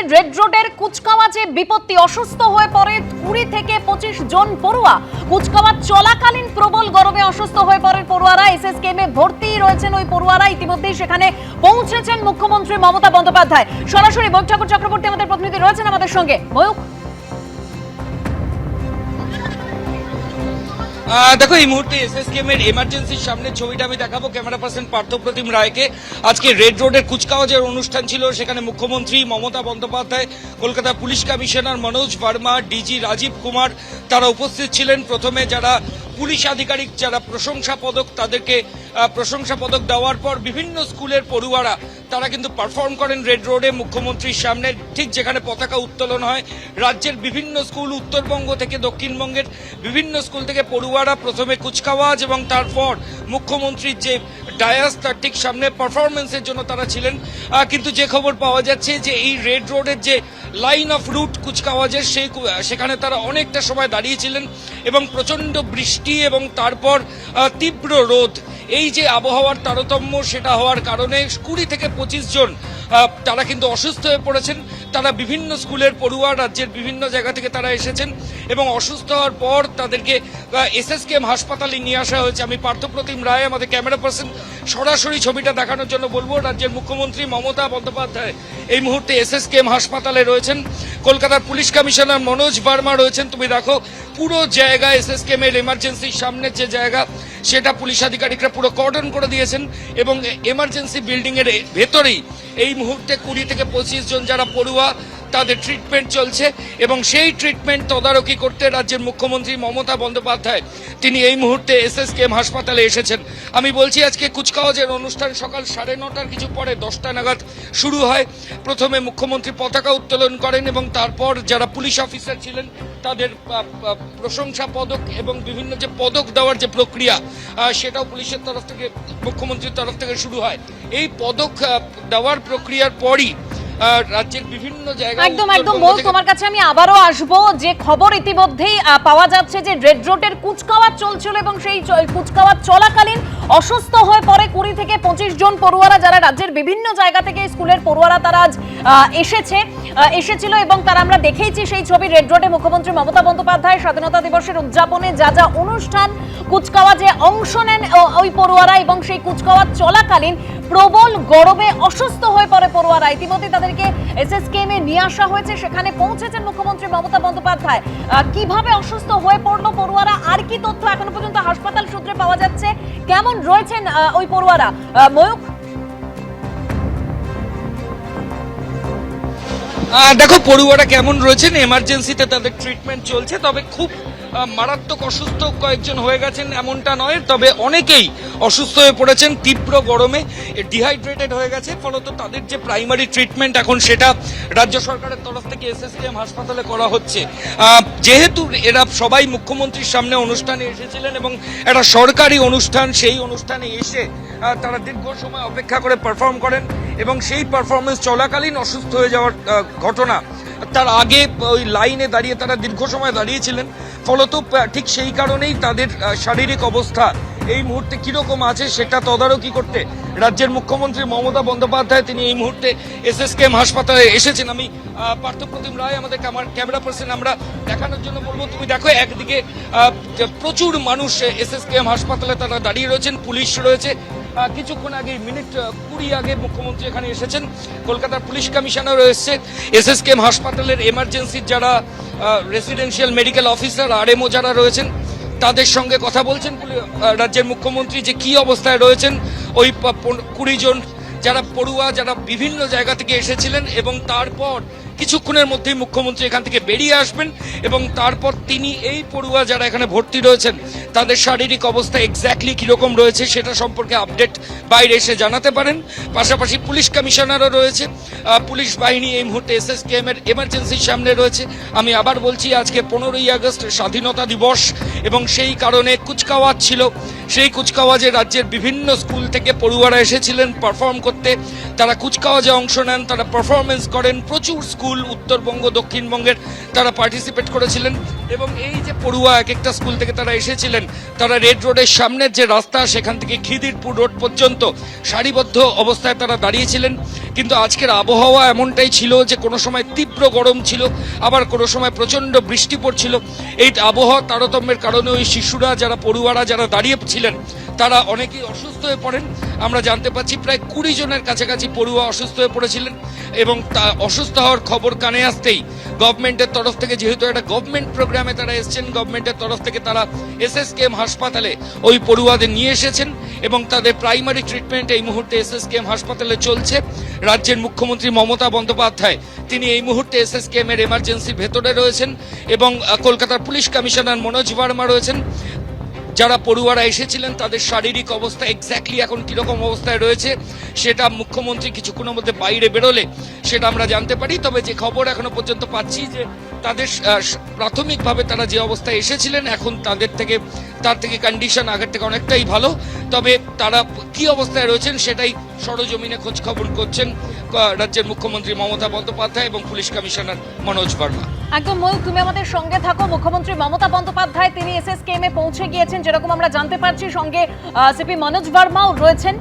Red রোডের কুচকাওয়াজে বিপত্তি, অসুস্থ হয়ে পড়ে কুড়ি থেকে পঁচিশ জন পড়ুয়া। কুচকাওয়াজ চলাকালীন প্রবল গরমে অসুস্থ হয়ে পড়ে পড়ুয়ারা। এসএসকেএমে ভর্তি রয়েছেন ওই পড়ুয়ারা। ইতিমধ্যেই সেখানে পৌঁছেছেন মুখ্যমন্ত্রী মমতা বন্দ্যোপাধ্যায়। সরাসরি বৈঠাকুর চক্রবর্তী আমাদের প্রতিনিধি রয়েছেন আমাদের সঙ্গে। ময়ূক দেখো, এই মুহূর্তে এসএসকেএম এর এমার্জেন্সির সামনে ছবিটা আমি দেখাবো। ক্যামেরা পার্সন পার্থপ্রতিম রায়কে। আজকে রেড রোডের কুচকাওয়াজের অনুষ্ঠান ছিল। সেখানে মুখ্যমন্ত্রী Mamata Bandyopadhyay, Kolkata police commissioner Manoj Verma DG Rajeev Kumar তারা উপস্থিত ছিলেন। প্রথমে যারা পুলিশ আধিকারিক, যারা প্রশংসা পদক তাদেরকে প্রশংসা পদক দেওয়ার পর বিভিন্ন স্কুলের পড়ুয়ারা তারা কিন্তু পারফর্ম করেন রেড রোডে মুখ্যমন্ত্রীর সামনে। ঠিক যেখানে পতাকা উত্তোলন হয়, রাজ্যের বিভিন্ন স্কুল উত্তরবঙ্গ থেকে দক্ষিণবঙ্গের বিভিন্ন স্কুল থেকে পড়ুয়ারা প্রথমে কুচকাওয়াজ এবং তারপর মুখ্যমন্ত্রীর যে ডায়াস তার ঠিক সামনে পারফরমেন্সের জন্য তারা ছিলেন। কিন্তু যে খবর পাওয়া যাচ্ছে যে এই রেড রোডের যে লাইন অফ রুট কুচকাওয়াজের সেই সেখানে তারা অনেকটা সময় দাঁড়িয়েছিলেন এবং প্রচণ্ড বৃষ্টি এবং তারপর তীব্র রোদ। এই যে আবহাওয়ার তারতম্য, সেটা হওয়ার কারণে কুড়ি থেকে পঁচিশ জন তারা কিন্তু অসুস্থ হয়ে পড়েছেন। তারা বিভিন্ন স্কুলের পড়ুয়া রাজ্যের বিভিন্ন জায়গা থেকে তারা এসেছেন এবং অসুস্থ হওয়ার পর তাদেরকে এসএসকেএম হাসপাতালে নিয়ে আসা হয়েছে। আমি পার্থপ্রতিম রায়, আমাদের ক্যামেরা পার্সন, সরাসরি ছবিটা দেখানোর জন্য বলব। রাজ্যের মুখ্যমন্ত্রী মমতা বন্দ্যোপাধ্যায় এই মুহূর্তে এসএসকেএম হাসপাতালে রয়েছেন। কলকাতার পুলিশ কমিশনার মনোজ বার্মা রয়েছেন। তুমি দেখো, পুরো জায়গা এসএসকেএম এর এমার্জেন্সির সামনে যে জায়গা সেটা পুলিশ আধিকারিকরা পুরো কর্ডন করে দিয়েছেন এবং এমার্জেন্সি বিল্ডিংয়ের ভেতরেই এই মুহূর্তে কুড়ি থেকে পঁচিশ জন যারা পড়ুয়া তাদের ট্রিটমেন্ট চলছে এবং সেই ট্রিটমেন্ট তদারকি করতে রাজ্যের মুখ্যমন্ত্রী মমতা বন্দ্যোপাধ্যায়, তিনি এই মুহূর্তে এসএসকেএম হাসপাতালে এসেছেন। আমি বলছি, আজকে কুচকাওয়াজের অনুষ্ঠান সকাল সাড়ে নটার কিছু পরে দশটা নাগাদ শুরু হয়। প্রথমে মুখ্যমন্ত্রী পতাকা উত্তোলন করেন এবং তারপর যারা পুলিশ অফিসার ছিলেন, তাদের প্রশংসা পদক এবং বিভিন্ন যে পদক দেওয়ার যে প্রক্রিয়া সেটাও পুলিশের তরফ থেকে, মুখ্যমন্ত্রীর তরফ থেকে শুরু হয়। এই পদক দেওয়ার প্রক্রিয়ার পরই রাজ্যের বিভিন্ন জায়গায় একদম একদম। বল তোমার কাছে আমি আবারও আসব। যে খবর ইতিমধ্যেই পাওয়া যাচ্ছে যে রেড রোডের কুচকাওয়াজ চলছিল এবং সেই কুচকাওয়াজ চলাকালীন অসুস্থ হয়ে পড়ে কুড়ি থেকে পঁচিশ জন পড়ুয়ারা যারা রাজ্যের বিভিন্ন জায়গা থেকে স্কুলের পড়ুয়ারা তারা আজ এসেছে এসেছিল এবং তারা আমরা দেখেইছি সেই ছবি রেড রোডে মুখ্যমন্ত্রী মমতা বন্দ্যোপাধ্যায় স্বাধীনতা দিবসের উদযাপনে যা যা অনুষ্ঠান কুচকাওয়াজে অংশ নেন ওই পড়ুয়ারা এবং সেই কুচকাওয়াজ চলাকালীন প্রবল গরমে অসুস্থ হয়ে পড়ে পড়ুয়ারা। ইতিমধ্যে তাদেরকে এসএসকেএম এ নিয়ে আসা হয়েছে। সেখানে পৌঁছেছেন মুখ্যমন্ত্রী মমতা বন্দ্যোপাধ্যায়। কীভাবে অসুস্থ হয়ে পড়ল পড়ুয়ারা? আর কি তথ্য এখনও পর্যন্ত হাসপাতাল সূত্রে পাওয়া যাচ্ছে? কেমন রয়েছেন ওই পড়ুয়ারা? ময়ূক দেখো, পড়ুয়ারা কেমন রয়েছেন? এমার্জেন্সিতে তাদের ট্রিটমেন্ট চলছে। তবে খুব মারাত্মক অসুস্থ কয়েকজন হয়ে গেছেন এমনটা নয়। তবে অনেকেই অসুস্থ হয়ে পড়েছেন, তীব্র গরমে ডিহাইড্রেটেড হয়ে গেছে। ফলত তাদের যে প্রাইমারি ট্রিটমেন্ট এখন সেটা রাজ্য সরকারের তরফ থেকে এসএসকেএম হাসপাতালে করা হচ্ছে। যেহেতু এরা সবাই মুখ্যমন্ত্রীর সামনে অনুষ্ঠানে এসেছিলেন এবং একটা সরকারি অনুষ্ঠান, সেই অনুষ্ঠানে এসে তারা দীর্ঘ সময় অপেক্ষা করে পারফর্ম করেন এবং সেই পারফরমেন্স চলাকালীন অসুস্থ হয়ে যাওয়ার ঘটনা, তার আগে ওই লাইনে দাঁড়িয়ে তারা দীর্ঘ সময় দাঁড়িয়েছিলেন। ফলত ঠিক সেই কারণেই তাদের শারীরিক অবস্থা এই মুহূর্তে কীরকম আছে সেটা তদারকি করতে রাজ্যের মুখ্যমন্ত্রী মমতা বন্দ্যোপাধ্যায় তিনি এই মুহূর্তে এসএসকেএম হাসপাতালে এসেছেন। আমি পার্থপ্রতিম রায় আমাদের ক্যামার- পার্সন আমরা দেখানোর জন্য বলব তুমি দেখো একদিকে আহ, যে এস মানুষ এসএসকেএম হাসপাতালে তারা দাঁড়িয়ে রয়েছেন পুলিশ রয়েছে। কিছুক্ষণ আগে মিনিট কুড়ি আগে মুখ্যমন্ত্রী এখানে এসেছেন। কলকাতার পুলিশ কমিশনারও এসছে। কেম হাসপাতালের এমার্জেন্সির যারা রেসিডেন্সিয়াল মেডিকেল অফিসার আরএমও যারা রয়েছেন তাদের সঙ্গে কথা বলছেন রাজ্যের মুখ্যমন্ত্রী যে কি অবস্থায় রয়েছেন, ওই কুড়ি জন যারা পড়ুয়া, যারা বিভিন্ন জায়গা থেকে এসেছিলেন এবং তারপর কিছুক্ষণের মধ্যেই মুখ্যমন্ত্রী এখান থেকে বেরিয়ে আসবেন এবং তারপর তিনি এই পড়ুয়া যারা এখানে ভর্তি রয়েছেন, তাদের শারীরিক অবস্থা এক্স্যাক্টলি কীরকম রয়েছে সেটা সম্পর্কে আপডেট বাইরে এসে জানাতে পারেন। পাশাপাশি পুলিশ কমিশনারও রয়েছে। পুলিশ বাহিনী এই মুহূর্তে এসএসকেএম এর এমার্জেন্সির সামনে রয়েছে। আমি আবার বলছি, আজকে পনেরোই আগস্ট স্বাধীনতা দিবস এবং সেই কারণে কুচকাওয়াজ ছিল। সেই কুচকাওয়াজে রাজ্যের বিভিন্ন স্কুল থেকে পড়ুয়ারা এসেছিলেন পারফর্ম করতে। তারা কুচকাওয়াজে অংশ নেন, তারা পারফরমেন্স করেন। প্রচুর স্কুল উত্তরবঙ্গ, দক্ষিণবঙ্গের তারা পার্টিসিপেট করেছিলেন। এবং এই যে পড়ুয়া এক একটা স্কুল থেকে তারা এসেছিলেন, তারা রেড রোডের সামনের যে রাস্তা, সেখান থেকে খিদিরপুর রোড পর্যন্ত সারিবদ্ধ অবস্থায় তারা দাঁড়িয়েছিলেন। কিন্তু আজকের আবহাওয়া এমনটাই ছিল যে কোনো সময় তীব্র গরম ছিল, আবার কোনো সময় প্রচণ্ড বৃষ্টি পড়ছিল। এই আবহাওয়া তারতম্যের কারণে ওই শিশুরা, যারা পড়ুয়ারা, যারা দাঁড়িয়ে ছিলেন, তারা অনেকেই অসুস্থ হয়ে পড়েন। আমরা জানতে পাচ্ছি প্রায় কুড়ি জনের কাছাকাছি পড়ুয়া অসুস্থ হয়ে পড়েছিলেন এবং তা অসুস্থ হওয়ার খবর কানে আসতেই গভর্নমেন্টের তরফ থেকে যেহেতু একটা গভর্নমেন্ট প্রোগ্রামে তারা এসেছেন, গভর্নমেন্টের তরফ থেকে তারা এস এস এসএসকেএম হাসপাতালে ওই পড়ুয়াদের নিয়ে এসেছেন। এবং তাদের প্রাইমারি ট্রিটমেন্ট এই মুহূর্তে এসএসকেএম হাসপাতালে চলছে। রাজ্যের মুখ্যমন্ত্রী মমতা বন্দ্যোপাধ্যায়, তিনি এই মুহূর্তে এসএসকেএম এর এমার্জেন্সির ভেতরে রয়েছেন এবং কলকাতার পুলিশ কমিশনার মনোজ ভার্মা রয়েছেন। যারা পড়ুয়ারা এসেছিলেন, তাদের শারীরিক অবস্থা এক্স্যাক্টলি এখন কীরকম অবস্থায় রয়েছে, সেটা মুখ্যমন্ত্রী কিছুক্ষণের মধ্যে বাইরে বেরোলে সেটা আমরা জানতে পারি। তবে যে খবর এখনও পর্যন্ত পাচ্ছি যে তাদের প্রাথমিকভাবে তারা যে অবস্থায় এসেছিলেন, এখন তাদের থেকে, তার থেকে কন্ডিশন আগের থেকে অনেকটাই ভালো। তবে তারা কি অবস্থায় রয়েছেন সেটাই সরজমিনে খোঁজখবর করছেন রাজ্যের মুখ্যমন্ত্রী মমতা বন্দ্যোপাধ্যায় এবং পুলিশ কমিশনার মনোজ বর্মা। একদম ময়ূক তুমি আমাদের সঙ্গে থাকো। মুখ্যমন্ত্রী মমতা বন্দ্যোপাধ্যায়, তিনি এস এস কেমে পৌঁছে গিয়েছেন, যেরকম আমরা জানতে পারছি। সঙ্গে সিপি মনোজ বর্মাও রয়েছেন।